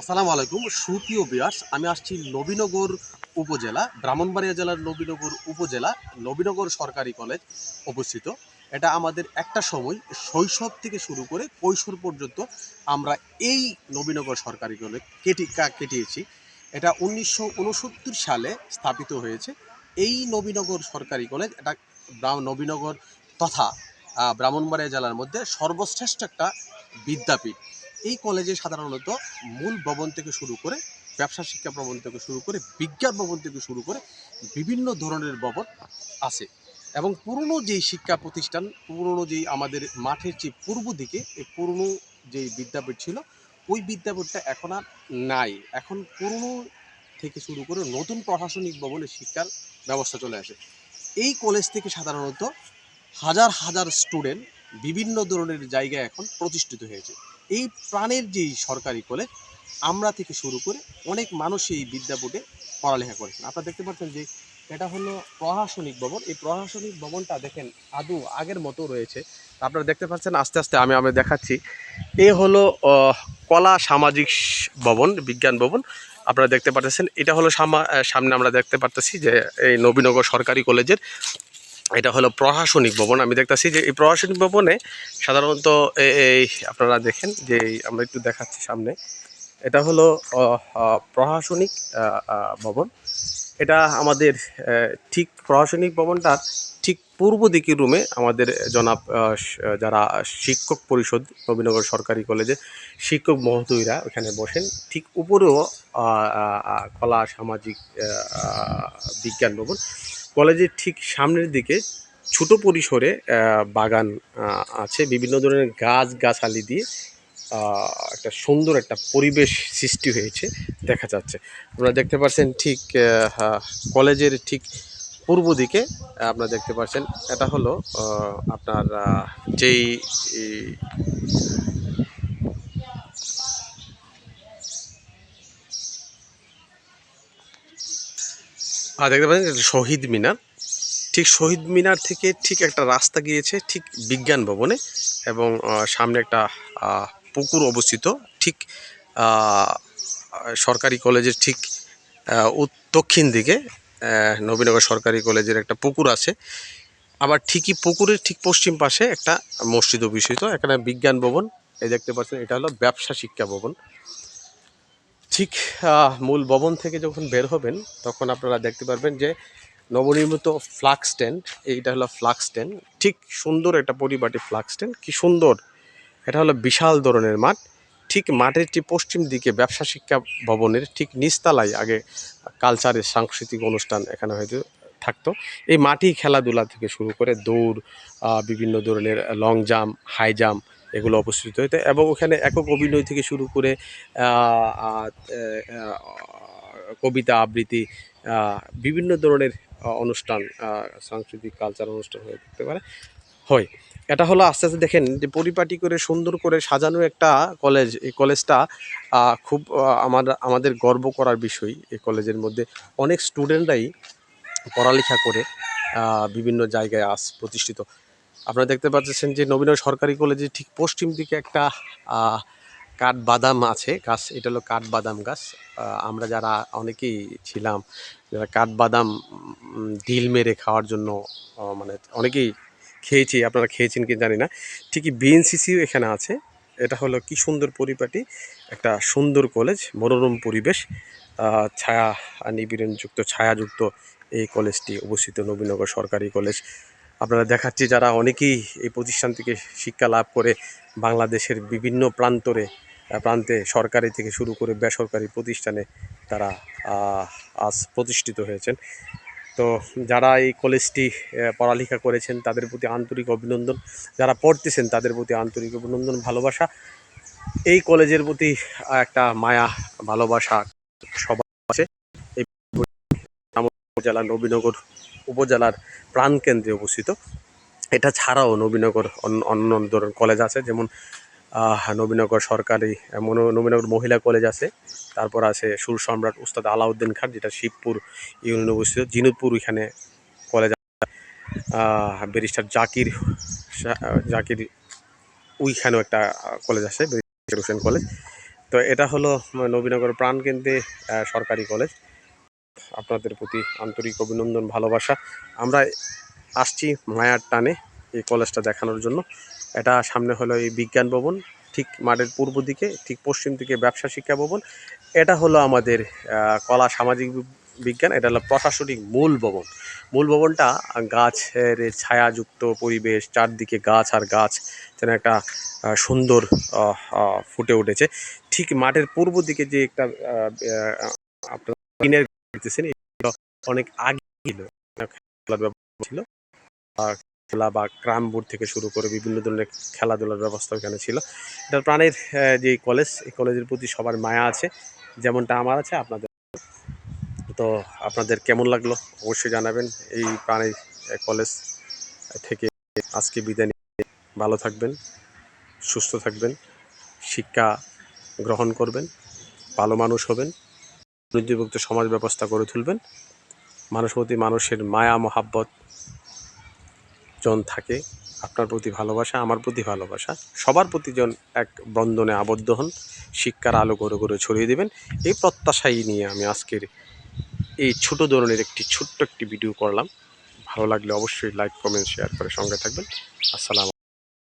আসসালামু আলাইকুম সুপ্রিয় বিয়ার্স। আমি আসছি নবীনগর উপজেলা, ব্রাহ্মণবাড়িয়া জেলার নবীনগর উপজেলা, নবীনগর সরকারি কলেজ অবস্থিত। এটা আমাদের একটা সময়, শৈশব থেকে শুরু করে কৈশোর পর্যন্ত আমরা এই নবীনগর সরকারি কলেজ কেটি কেটিয়েছি। এটা উনিশশো উনসত্তর সালে স্থাপিত হয়েছে। এই নবীনগর সরকারি কলেজ এটা নবীনগর তথা ব্রাহ্মণবাড়িয়া জেলার মধ্যে সর্বশ্রেষ্ঠ একটা বিদ্যাপীঠ। এই কলেজে সাধারণত মূল ভবন থেকে শুরু করে ব্যবসা শিক্ষা ভবন থেকে শুরু করে বিজ্ঞান ভবন থেকে শুরু করে বিভিন্ন ধরনের ভবন আছে। এবং পুরনো যেই শিক্ষা প্রতিষ্ঠান, পুরনো যেই আমাদের মাঠের যে পূর্ব দিকে, এই পুরনো যেই বিদ্যাপীঠ ছিল, ওই বিদ্যাপীঠটা এখন আর নাই। এখন পুরনো থেকে শুরু করে নতুন প্রশাসনিক ভবনে শিক্ষার ব্যবস্থা চলে আসে। এই কলেজ থেকে সাধারণত হাজার হাজার স্টুডেন্ট বিভিন্ন ধরনের জায়গায় এখন প্রতিষ্ঠিত হয়েছে। এই প্রাণের যেই সরকারি কলেজ আমরা থেকে শুরু করে অনেক মানুষ এই বিদ্যাপীঠে পড়ালেখা করেছেন। আপনারা দেখতে পাচ্ছেন যে এটা হলো প্রশাসনিক ভবন। এই প্রশাসনিক ভবনটা দেখেন আদৌ আগের মতো রয়েছে। আপনারা দেখতে পাচ্ছেন আস্তে আস্তে আমি আমি দেখাচ্ছি। এ হলো কলা সামাজিক ভবন, বিজ্ঞান ভবন। আপনারা দেখতে পাচ্ছেন, এটা হলো সামা- সামনে আমরা দেখতে পারতেছি যে এই নবীনগর সরকারি কলেজের এটা হলো প্রশাসনিক ভবন। আমি দেখতেছি যে এই প্রশাসনিক ভবনে সাধারণত এই আপনারা দেখেন যে আমরা একটু দেখাচ্ছি সামনে। এটা হলো প্রশাসনিক ভবন। এটা আমাদের ঠিক প্রশাসনিক ভবনটার ঠিক পূর্ব দিকের রুমে আমাদের জনাব যারা শিক্ষক পরিষদ, নবীনগর সরকারি কলেজে শিক্ষক মহোদয়রা ওখানে বসেন। ঠিক উপরেও কলা, সামাজিক বিজ্ঞান ভবন। কলেজের ঠিক সামনের দিকে ছোট পরিসরে বাগান আছে। বিভিন্ন ধরনের গাছ গাছালি দিয়ে একটা সুন্দর একটা পরিবেশ সৃষ্টি হয়েছে, দেখা যাচ্ছে। আপনারা দেখতে পাচ্ছেন ঠিক কলেজের ঠিক পূর্ব দিকে, আপনারা দেখতে পাচ্ছেন, এটা হলো আপনার যেই আহ, দেখতে পাচ্ছেন শহীদ মিনার। ঠিক শহীদ মিনার থেকে ঠিক একটা রাস্তা গিয়েছে ঠিক বিজ্ঞান ভবনে এবং সামনে একটা পুকুর অবস্থিত। ঠিক সরকারি কলেজের ঠিক দক্ষিণ দিকে নবীনগর সরকারি কলেজের একটা পুকুর আছে। আবার ঠিকই পুকুরের ঠিক পশ্চিম পাশে একটা মসজিদ অবস্থিত। এখানে বিজ্ঞান ভবন এই দেখতে পাচ্ছেন এটা হলো ব্যবসা শিক্ষা ভবন। ঠিক মূল ভবন থেকে যখন বের হবেন, তখন আপনারা দেখতে পারবেন যে নবনির্মিত ফ্লাক্স স্ট্যান্ড এইটা হলো ফ্লাক্স স্ট্যান্ড ঠিক সুন্দর একটা পরিপাটি ফ্লাক্স স্ট্যান্ড কি সুন্দর। এটা হলো বিশাল ধরনের মাঠ। ঠিক মাঠের ঠিক পশ্চিম দিকে ব্যবসা শিক্ষা ভবনের ঠিক নিচতলায় আগে কালচারের সাংস্কৃতিক অনুষ্ঠান এখানে হয়তো থাকতো। এই মাটি খেলাধুলা থেকে শুরু করে দৌড় বিভিন্ন ধরনের লং জাম্প হাই জাম্প এগুলো অবস্থিত হতো এবং ওখানে একক অভিনয় থেকে শুরু করে কবিতা আবৃত্তি বিভিন্ন ধরনের অনুষ্ঠান সাংস্কৃতিক কালচার অনুষ্ঠান হয়ে থাকতে পারে, হয়। এটা হলো আস্তে আস্তে দেখেন যে পরিপাটি করে সুন্দর করে সাজানো একটা কলেজ। এই কলেজটা খুব আমার, আমাদের গর্ব করার বিষয় এই কলেজের মধ্যে। অনেক স্টুডেন্টরাই পড়ালেখা করে বিভিন্ন জায়গায় আজ প্রতিষ্ঠিত। আপনারা দেখতে পাচ্ছেন যে নবীন সরকারি কলেজের ঠিক পশ্চিম দিকে একটা আহ, কাঠবাদাম আছে। গাছ এটা হলো কাঠবাদাম গাছ। আমরা যারা অনেকেই ছিলাম যারা কাঠবাদাম উম, ঢিল মেরে খাওয়ার জন্য মানে অনেকেই খেয়েছি আপনারা খেয়েছেন কি জানি না। ঠিকই বিএনসিসিও এখানে আছে। এটা হলো কি সুন্দর পরিপাটি একটা সুন্দর কলেজ মনোরম পরিবেশ ছায়া নিবিড়নযুক্ত ছায়াযুক্ত এই কলেজটি অবস্থিত নবীনগর সরকারি কলেজ। আপনারা দেখাচ্ছি যারা অনেকেই এই প্রতিষ্ঠান থেকে শিক্ষা লাভ করে বাংলাদেশের বিভিন্ন প্রান্তরে প্রান্তে সরকারি থেকে শুরু করে বেসরকারি প্রতিষ্ঠানে তারা আজ প্রতিষ্ঠিত হয়েছেন। তো যারা এই কলেজটি পড়ালেখা করেছেন তাদের প্রতি আন্তরিক অভিনন্দন। যারা পড়তেছেন তাদের প্রতি আন্তরিক অভিনন্দন, ভালোবাসা। এই কলেজের প্রতি একটা মায়া, ভালোবাসা সবার আছে। এই উপজেলা নবীনগর উপজেলার প্রাণকেন্দ্রে অবস্থিত। এটা ছাড়াও নবীনগর অন্য অন্য ধরনের কলেজ আছে, যেমন নবীনগর সরকারি মনো- নবীনগর মহিলা কলেজ আছে, তারপর আছে সুর সম্রাট উস্তাদ আলাউদ্দিন খান, যেটা শিবপুর ইউনিয়নে অবস্থিত জিনুদপুর এখানে কলেজ ব্যারিস্টার জাকির জাকির ওইখানেও একটা কলেজ আছে হোসেন কলেজ তো এটা হলো নবীনগর প্রাণকেন্দ্রে সরকারি কলেজ আপনাদের প্রতি আন্তরিক অভিনন্দন, ভালোবাসা। আমরা আসছি মায়ার টানে এই কলেজটা দেখানোর জন্য। এটা সামনে হলো এই বিজ্ঞান ভবন, ঠিক মাঠের পূর্ব দিকে, ঠিক পশ্চিম দিকে ব্যবসা শিক্ষা ভবন। এটা হলো আমাদের কলা সামাজিক বিজ্ঞান, এটা হলো প্রশাসনিক মূল ভবন। মূল ভবনটা গাছের ছায়াযুক্ত পরিবেশ, চারদিকে গাছ আর গাছ যেন একটা সুন্দর ফুটে উঠেছে। ঠিক মাঠের পূর্ব দিকে যে একটা আপনার দেখতেছেন অনেক আগে ছিল। খেলার ব্যবস্থা ছিল। খেলা বা ক্রাম বোর্ড থেকে শুরু করে বিভিন্ন ধরনের খেলাধুলার ব্যবস্থা এখানে ছিল। এটা প্রাণের যে কলেজ, এই কলেজের প্রতি সবার মায়া আছে, যেমনটা আমার আছে, আপনাদের। তো আপনাদের কেমন লাগল? অবশ্যই জানাবেন। এই প্রাণের কলেজ থেকে আজকে বিদায় নিয়ে ভালো থাকবেন, সুস্থ থাকবেন, শিক্ষা গ্রহণ করবেন, ভালো মানুষ হবেন। নির্দিভুক্ত সমাজ ব্যবস্থা গড়ে তুলবেন। মানুষ প্রতি মানুষের মায়া, মহাব্বত জন থাকে। আপনার প্রতি ভালোবাসা, আমার প্রতি ভালোবাসা। সবার প্রতি জন এক বন্ধনে আবদ্ধ হন। শিক্ষার আলো করে করে ছড়িয়ে দেবেন। এই প্রত্যাশাই নিয়ে আমি আজকের এই ছোট ধরনের একটি ছোট্ট একটি ভিডিও করলাম। ভালো লাগলে অবশ্যই লাইক কমেন্ট শেয়ার করে সঙ্গে থাকবেন। আসসালাম